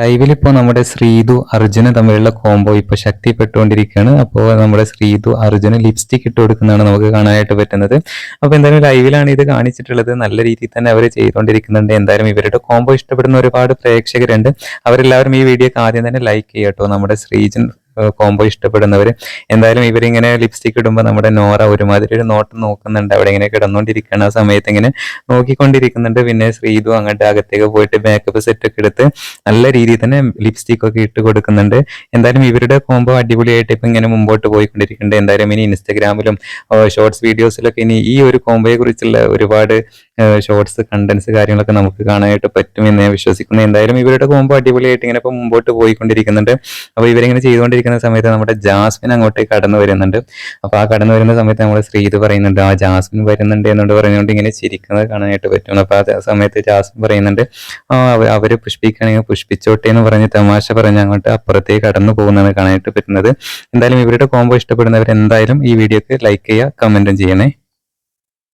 ലൈവിൽ ഇപ്പോൾ നമ്മുടെ ശ്രീതു അർജുന തമ്മിലുള്ള കോംബോ ഇപ്പോൾ ശക്തിപ്പെട്ടുകൊണ്ടിരിക്കുകയാണ്. അപ്പോൾ നമ്മുടെ ശ്രീതു അർജുന ലിപ്സ്റ്റിക് ഇട്ട് കൊടുക്കുന്നതാണ് നമുക്ക് കാണാനായിട്ട് പറ്റുന്നത്. അപ്പോൾ എന്തായാലും ലൈവിലാണ് ഇത് കാണിച്ചിട്ടുള്ളത്. നല്ല രീതിയിൽ തന്നെ അവർ ചെയ്തുകൊണ്ടിരിക്കുന്നുണ്ട്. എന്തായാലും ഇവരുടെ കോംബോ ഇഷ്ടപ്പെടുന്ന ഒരുപാട് പ്രേക്ഷകരുണ്ട്. അവരെല്ലാവരും ഈ വീഡിയോക്ക് ആദ്യം തന്നെ ലൈക്ക് ചെയ്യട്ടോ. നമ്മുടെ ശ്രീജൻ കോംബോ ഇഷ്ടപ്പെടുന്നവർ എന്തായാലും ഇവരിങ്ങനെ ലിപ്സ്റ്റിക് ഇടുമ്പോൾ നമ്മുടെ നോറ ഒരുമാതിരി ഒരു നോട്ടം നോക്കുന്നുണ്ട്. അവിടെ ഇങ്ങനെ കിടന്നുകൊണ്ടിരിക്കുകയാണ് ആ സമയത്ത് ഇങ്ങനെ നോക്കിക്കൊണ്ടിരിക്കുന്നുണ്ട്. പിന്നെ ശ്രീതു അങ്ങോട്ട് അകത്തേക്ക് പോയിട്ട് മേക്കപ്പ് സെറ്റ് ഒക്കെ എടുത്ത് നല്ല രീതിയിൽ തന്നെ ലിപ്സ്റ്റിക് ഒക്കെ ഇട്ട് കൊടുക്കുന്നുണ്ട്. എന്തായാലും ഇവരുടെ കോംബോ അടിപൊളിയായിട്ട് ഇപ്പം ഇങ്ങനെ മുമ്പോട്ട് പോയിക്കൊണ്ടിരിക്കുന്നുണ്ട്. എന്തായാലും ഇനി ഇൻസ്റ്റഗ്രാമിലും ഷോർട്സ് വീഡിയോസിലൊക്കെ ഇനി ഈ ഒരു കോംബോയെ കുറിച്ചുള്ള ഒരുപാട് ഷോർട്സ് കണ്ടന്റ്സ് കാര്യങ്ങളൊക്കെ നമുക്ക് കാണാനായിട്ട് പറ്റും എന്ന് ഞാൻ വിശ്വസിക്കുന്നു. എന്തായാലും ഇവരുടെ കോംബോ അടിപൊളിയായിട്ട് ഇങ്ങനെ ഇപ്പം മുമ്പോട്ട് പോയിക്കൊണ്ടിരിക്കുന്നുണ്ട്. അപ്പോൾ ഇവരിങ്ങനെ ചെയ്തുകൊണ്ടിരിക്കുന്ന സമയത്ത് നമ്മുടെ ജാസ്മിൻ അങ്ങോട്ടേക്ക് കടന്നു വരുന്നുണ്ട്. അപ്പോൾ ആ കടന്നു വരുന്ന സമയത്ത് നമ്മൾ ശ്രീത് പറയുന്നുണ്ട് ആ ജാസ്മിൻ വരുന്നുണ്ട് എന്നുകൊണ്ട് പറഞ്ഞുകൊണ്ട് ഇങ്ങനെ ചിരിക്കുന്നത് കാണാനായിട്ട് പറ്റും. അപ്പോൾ ആ സമയത്ത് ജാസ്മിൻ പറയുന്നുണ്ട് അവർ പുഷ്പിക്കുകയാണെങ്കിൽ പുഷ്പിച്ചോട്ടെ എന്ന് പറഞ്ഞ് തമാശ പറഞ്ഞ് അങ്ങോട്ട് അപ്പുറത്തേക്ക് കടന്നു പോകുന്നതാണ് കാണാനായിട്ട് പറ്റുന്നത്. എന്തായാലും ഇവരുടെ കോംബോ ഇഷ്ടപ്പെടുന്നവർ എന്തായാലും ഈ വീഡിയോക്ക് ലൈക്ക് ചെയ്യുക കമന്റും ചെയ്യണേ.